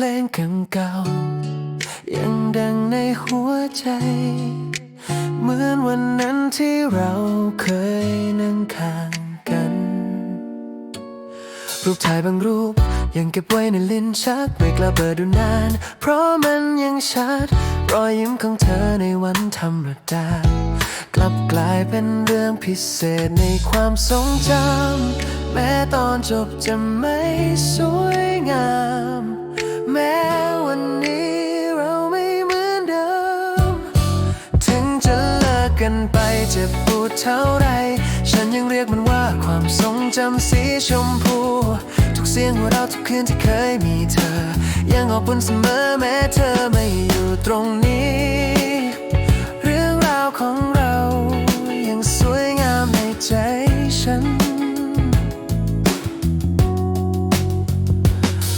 เพลงเก่าๆยังดังในหัวใจ เหมือนวันนั้นที่เราเคยนั่งข้างกัน รูปถ่ายบางรูปยังเก็บไว้ในลิ้นชัก ไม่กล้าเปิดดูนาน เพราะมันยังชัด รอยยิ้มของเธอในวันธรรมดา กลับกลายเป็นเรื่องพิเศษในความทรงจำแม้ตอนจบจะไม่สวยงาม เจ็บปวดเท่าไร ฉันยังเรียกมันว่าความทรงจำสีชมพู ทุกเสียงหัวเราทุกคืนที่เคยมีเธอ ยังอบอุ่นเสมอแม้เธอไม่อยู่ตรงนี้ เรื่องราวของเรายังสวยงามในใจฉัน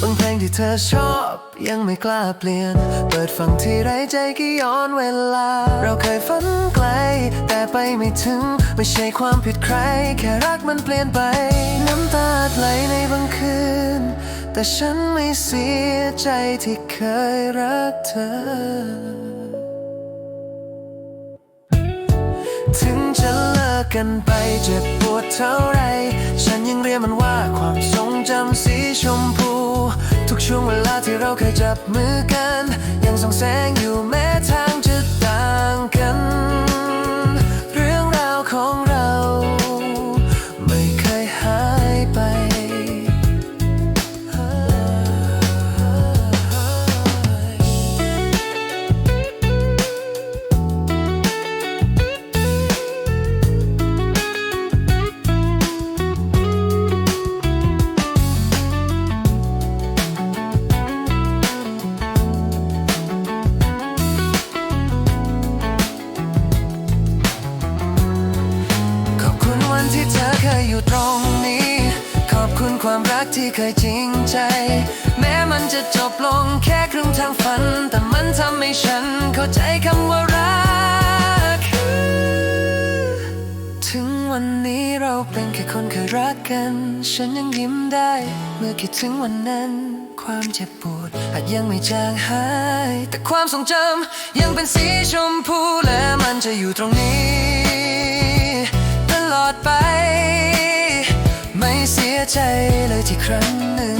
บางเพลงที่เธอชอบยังไม่กล้าเปลี่ยน เปิดฟังที่ไรใจก็ย้อนเวลา เราเคยฝัน ไม่ถึง ไม่ใช่ความผิดใคร แค่รักมันเปลี่ยนไป น้ำตาไหลในบางคืน แต่ฉันไม่เสียใจที่เคยรักเธอ ถึงจะเลิกกันไปเจ็บปวดเท่าไร ฉันยังเรียกมันว่าความทรงจำสีชมพู ทุกช่วงเวลาที่เราเคยจับมือกัน ยังส่องแสง ความรักที่เคยจริงใจ แม้มันจะจบลงแค่ครึ่งทางฝัน แต่มันทำให้ฉันเข้าใจคำว่ารัก ถึงวันนี้เราเป็นแค่คนเคยรักกัน ฉันยังยิ้มได้ เมื่อคิดถึงวันนั้น ความเจ็บปวดอาจยังไม่จางหาย แต่ความทรงจำยังเป็นสีชมพูและมันจะอยู่ตรงนี้ ใจเลยที่ครั้งหนึ่ง